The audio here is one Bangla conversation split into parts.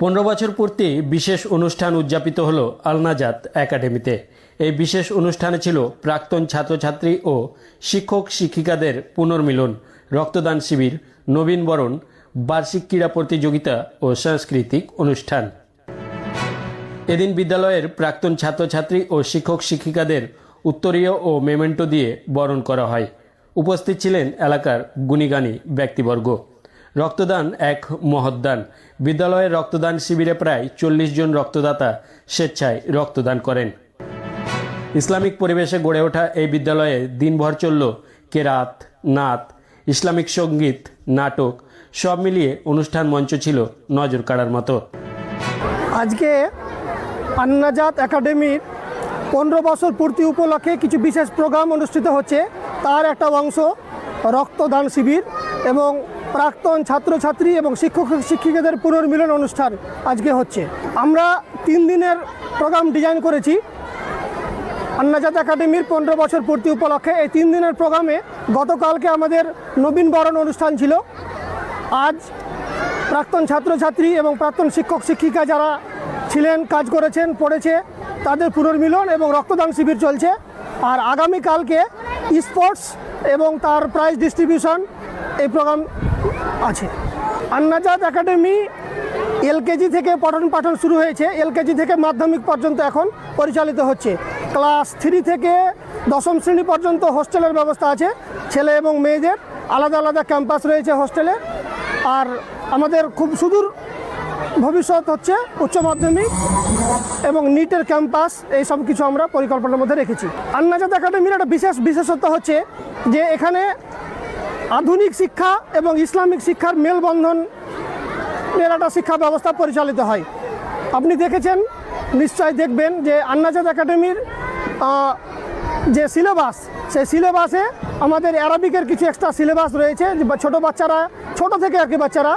পনেরো বছর পূর্তি বিশেষ অনুষ্ঠান উদযাপিত হল আলনাজাত একাডেমিতে। এই বিশেষ অনুষ্ঠানে ছিল প্রাক্তন ছাত্রছাত্রী ও শিক্ষক শিক্ষিকাদের পুনর্মিলন, রক্তদান শিবির নবীনবরণ বার্ষিক ক্রীড়া প্রতিযোগিতা ও সাংস্কৃতিক অনুষ্ঠান। এদিন বিদ্যালয়ের প্রাক্তন ছাত্রছাত্রী ও শিক্ষক শিক্ষিকাদের উত্তরীয় ও মেমেন্টো দিয়ে বরণ করা হয়। উপস্থিত ছিলেন এলাকার গুণীগানী ব্যক্তিবর্গ। রক্তদান এক মহৎদান বিদ্যালয়ের রক্তদান শিবিরে প্রায় চল্লিশ জন রক্তদাতা স্বেচ্ছায় রক্তদান করেন। ইসলামিক পরিবেশে গড়ে ওঠা এই বিদ্যালয়ে দিনভর চলল কেরাত, নাত, ইসলামিক সংগীত, নাটক, সব মিলিয়ে অনুষ্ঠান মঞ্চ ছিল নজর কাড়ার মতো। আজকে আন্নাজাত একাডেমির পনেরো বছর পূর্তি উপলক্ষে কিছু বিশেষ প্রোগ্রাম অনুষ্ঠিত হচ্ছে। তার একটা অংশ রক্তদান শিবির এবং প্রাক্তন ছাত্রছাত্রী এবং শিক্ষক শিক্ষিকাদের পুনর্মিলন অনুষ্ঠান আজকে হচ্ছে। আমরা তিন দিনের প্রোগ্রাম ডিজাইন করেছি। আন্নাজাত একাডেমির পনেরো বছর পূর্তি উপলক্ষে এই তিন দিনের প্রোগ্রামে গতকালকে আমাদের নবীন বরণ অনুষ্ঠান ছিল। আজ প্রাক্তন ছাত্রছাত্রী এবং প্রাক্তন শিক্ষক শিক্ষিকা যারা ছিলেন, কাজ করেছেন, পড়েছে, তাদের পুনর্মিলন এবং রক্তদান শিবির চলছে। আর আগামীকালকে স্পোর্টস এবং তার প্রাইজ ডিস্ট্রিবিউশন এই প্রোগ্রাম আছে। আন্নাজাত একাডেমি এলকেজি থেকে পঠন পাঠন শুরু হয়েছে। এলকেজি থেকে মাধ্যমিক পর্যন্ত এখন পরিচালিত হচ্ছে। ক্লাস থ্রি থেকে দশম শ্রেণি পর্যন্ত হোস্টেলের ব্যবস্থা আছে। ছেলে এবং মেয়েদের আলাদা আলাদা ক্যাম্পাস রয়েছে হোস্টেলে। আর আমাদের খুব সুদূর ভবিষ্যৎ হচ্ছে উচ্চ মাধ্যমিক এবং নিটের ক্যাম্পাস, এই সব কিছু আমরা পরিকল্পনার মধ্যে রেখেছি। আন্নাজাত একাডেমির একটা বিশেষ বিশেষত্ব হচ্ছে যে এখানে আধুনিক শিক্ষা এবং ইসলামিক শিক্ষার মেলবন্ধন এর একটা শিক্ষা ব্যবস্থা পরিচালিত হয়। আপনি দেখেছেন নিশ্চয় দেখবেন যে আন্নাজাদ একাডেমির যে সিলেবাস, সেই সিলেবাসে আমাদের অ্যারাবিকের কিছু এক্সট্রা সিলেবাস রয়েছে ছোট বাচ্চারা, ছোট থেকে আর কি বাচ্চারা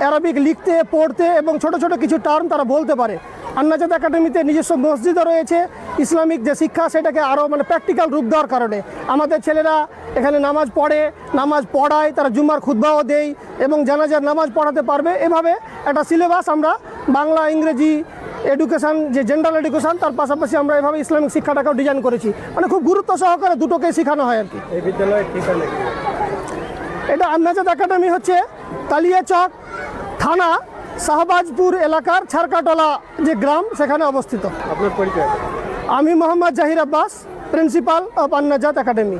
অ্যারাবিক লিখতে পড়তে এবং ছোট ছোট কিছু টার্ম তারা বলতে পারে। আন্নাজাদ একাডেমিতে নিজস্ব মসজিদও রয়েছে। ইসলামিক যে শিক্ষা সেটাকে আরও মানে প্র্যাকটিক্যাল রূপ দেওয়ার কারণে। আমাদের ছেলেরা এখানে নামাজ পড়ে নামাজ পড়ায় তারা জুম্মার খুদ্বাও দেয় এবং জানাজার নামাজ পড়াতে পারবে। এভাবে একটা সিলেবাস আমরা বাংলা ইংরেজি এডুকেশন যে জেনারেল এডুকেশন তার পাশাপাশি আমরা এভাবে ইসলামিক শিক্ষাটাকেও ডিজাইন করেছি। মানে খুব গুরুত্ব সহকারে দুটোকে শেখানো হয় আর কি। এই বিদ্যালয়ের ঠিকানা এটা আন্নাজাদ একাডেমি হচ্ছে কালিয়াচক থানা শাহবাজপুর এলাকার ছারকাটলা যে গ্রাম সেখানে অবস্থিত। আপনার পরিচয়? আমি Mohammad Zahir Abbas principal of Annajat academy.